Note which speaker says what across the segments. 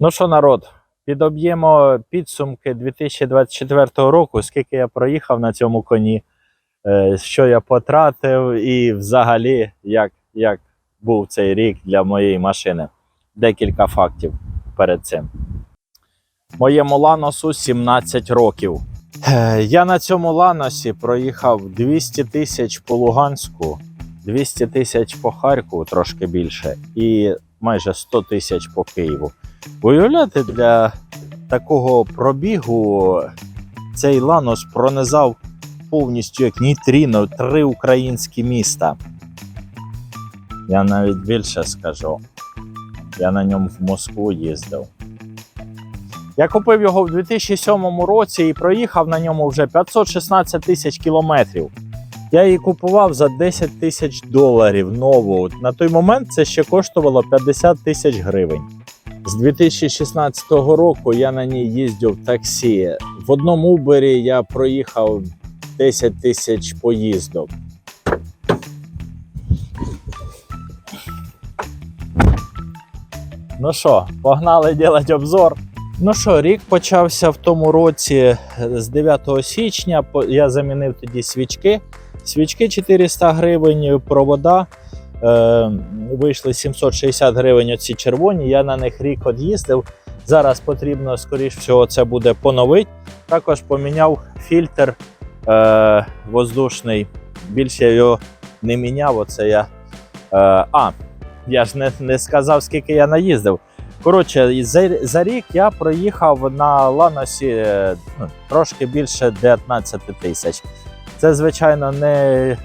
Speaker 1: Ну що, народ, підоб'ємо підсумки 2024 року, скільки я проїхав на цьому коні, е, що я потратив, і взагалі, як, як був цей рік для моєї машини. Декілька фактів перед цим. Моєму ланосу 17 років. Е, Я на цьому ланосі проїхав 200 тисяч по Луганську, 200 тисяч по Харкову, трошки більше, і майже 100 тисяч по Києву. Уявляєте, для такого пробігу цей ланос пронизав повністю як нейтріно три українські міста. Я навіть більше скажу. Я на ньому в Москву їздив. Я купив його в 2007 році і проїхав на ньому вже 516 тисяч кілометрів. Я її купував за 10 тисяч доларів нову. На той момент це ще коштувало 50 тисяч гривень. З 2016 року я на ній їздив таксі. В одному Убері я проїхав 10 тисяч поїздок. Ну що, погнали робити обзор. Ну що, рік почався в тому році е, з 9 січня. Я замінив тоді свічки. Свічки 400 гривень, провода. Е, вийшли 760 гривень оці червоні. Я на них рік од'їздив. Зараз потрібно, скоріш всього, це буде поновити. Також поміняв фільтр е, воздушний. Більше я його не міняв. Оце я. Е, а, я ж не, не сказав, скільки я наїздив. Коротше, за, за рік я проїхав на Ланосі е, ну, трошки більше 19 тисяч. Це, звичайно, не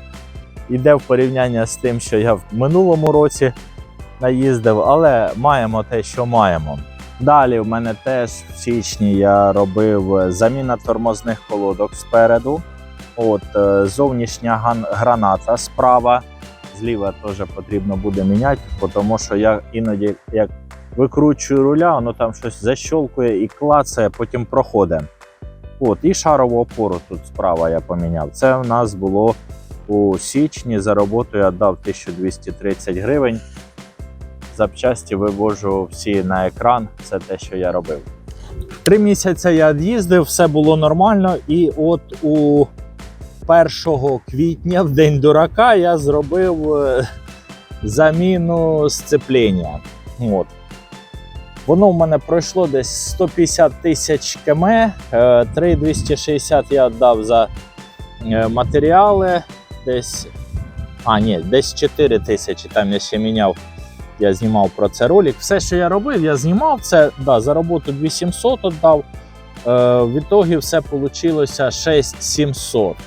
Speaker 1: йде в порівняння з тим, що я в минулому році наїздив, але маємо те, що маємо. Далі в мене теж в січні я робив е, заміна тормозних колодок спереду. От, е, зовнішня граната справа. Зліва теж потрібно буде міняти, тому що я іноді як викручую руля, воно там щось защолкує і клацає, потім проходить. От, і шарову опору тут справа я поміняв. Це в нас було у січні. За роботу я дав 1230 гривень. Запчасті вивожу всі на екран. Це те, що я робив. Три місяці я їздив, все було нормально. І от у 1 квітня, в день дурака, я зробив е, заміну сцеплення. От. Воно в мене пройшло десь 150 тисяч км. е, 3260 я віддав за е, матеріали. Десь. А, ні, десь 4 тисячі. Там я ще міняв. Я знімав про це ролик. Все, що я робив, я знімав це. Да, за роботу 2700 віддав. Е, в ітогі все вийшло 6700.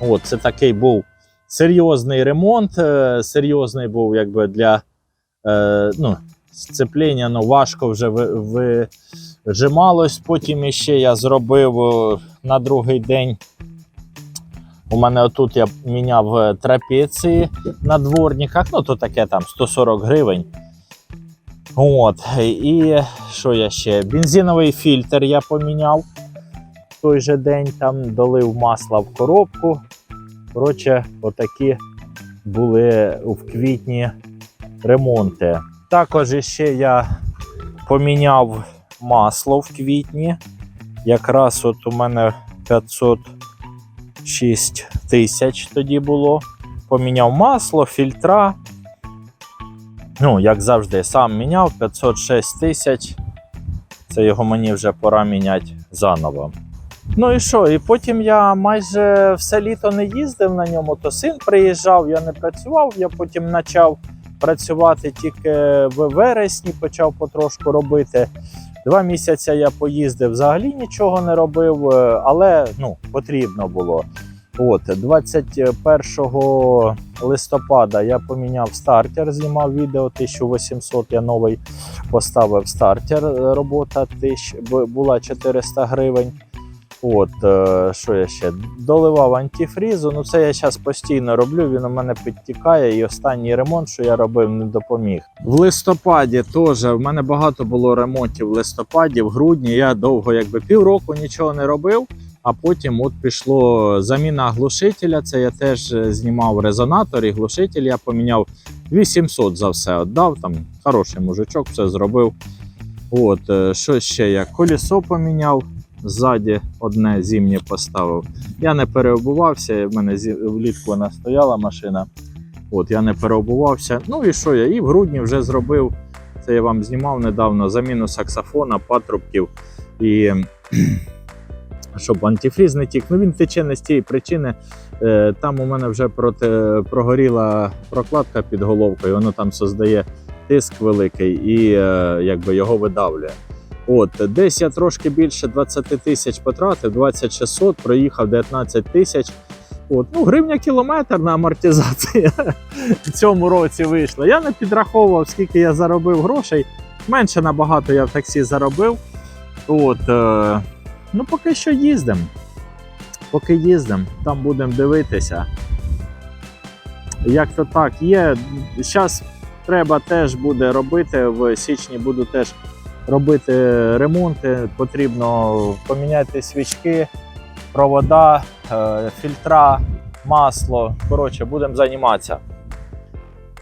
Speaker 1: От, це такий був серйозний ремонт. е, серйозний був якби для е, ну, сцеплення, ну важко вже вижималось. Потім іще я зробив е, на другий день. У мене отут я міняв е, трапеції на дворниках, ну то таке там 140 гривень. От, і що я ще? Бензиновий фільтр я поміняв в той же день, там долив масла в коробку. Коротше, отакі були в квітні ремонти. Також ще я поміняв масло в квітні. Якраз от у мене 506 тисяч тоді було. Поміняв масло, фільтра. Ну, як завжди, сам міняв 506 тисяч. Це його мені вже пора міняти заново. Ну і що? І потім я майже все літо не їздив на ньому, то син приїжджав, я не працював, я потім почав працювати тільки в вересні, почав потрошку робити. Два місяці я поїздив, взагалі нічого не робив, е, але ну, потрібно було. От, 21 листопада я поміняв стартер, знімав відео 1800, я новий поставив стартер. е, Робота була 400 гривень. От, е, що я ще? Доливав антифрізу. Ну, це я зараз постійно роблю. Він у мене підтікає, і останній ремонт, що я робив, не допоміг. В листопаді теж в мене багато було ремонтів в листопаді, в грудні. Я довго, якби півроку нічого не робив. А потім от пішло заміна глушителя. Це я теж е, знімав резонатор і глушитель. Я поміняв 800 за все віддав. Там хороший мужичок все зробив. От, е, що ще я? Колесо поміняв. Ззаді одне зимнє поставив. Я не переобувався, в мене влітку вона стояла машина. От, я не переобувався. Ну і що я? І в грудні вже зробив. Це я вам знімав недавно заміну саксофона, патрубків і щоб антифріз не тік. Ну він тече не з тієї причини. Е, Там у мене вже проти, прогоріла прокладка під головкою, воно там создає тиск великий і е, якби його видавлює. От, десь я трошки більше 20 тисяч потратив, 2600, проїхав 19 тисяч. От, ну, гривня кілометр на амортизації в цьому році вийшла. Я не підраховував, скільки я заробив грошей. Менше набагато я в таксі заробив. От, е, ну, поки що їздимо. Поки їздимо, там будемо дивитися. Як то так, є. Зараз треба теж буде робити. В січні буду теж робити ремонти. Потрібно поміняти свічки, провода, е, фільтра, масло. Коротше, будемо займатися.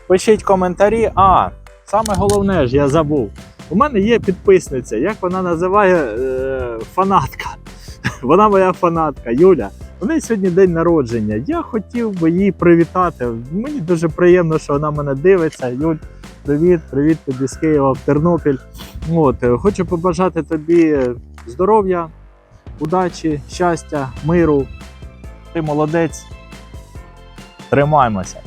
Speaker 1: Пишіть коментарі. А, саме головне ж я забув. У мене є підписниця, як вона називає е, фанатка. Вона моя фанатка, Юля. У неї сьогодні день народження. Я хотів би її привітати. Мені дуже приємно, що вона мене дивиться. Юль, привіт, привіт тобі з Києва в Тернопіль. От, е, хочу побажати тобі здоров'я, удачі, щастя, миру. Ти молодець. Тримаймося.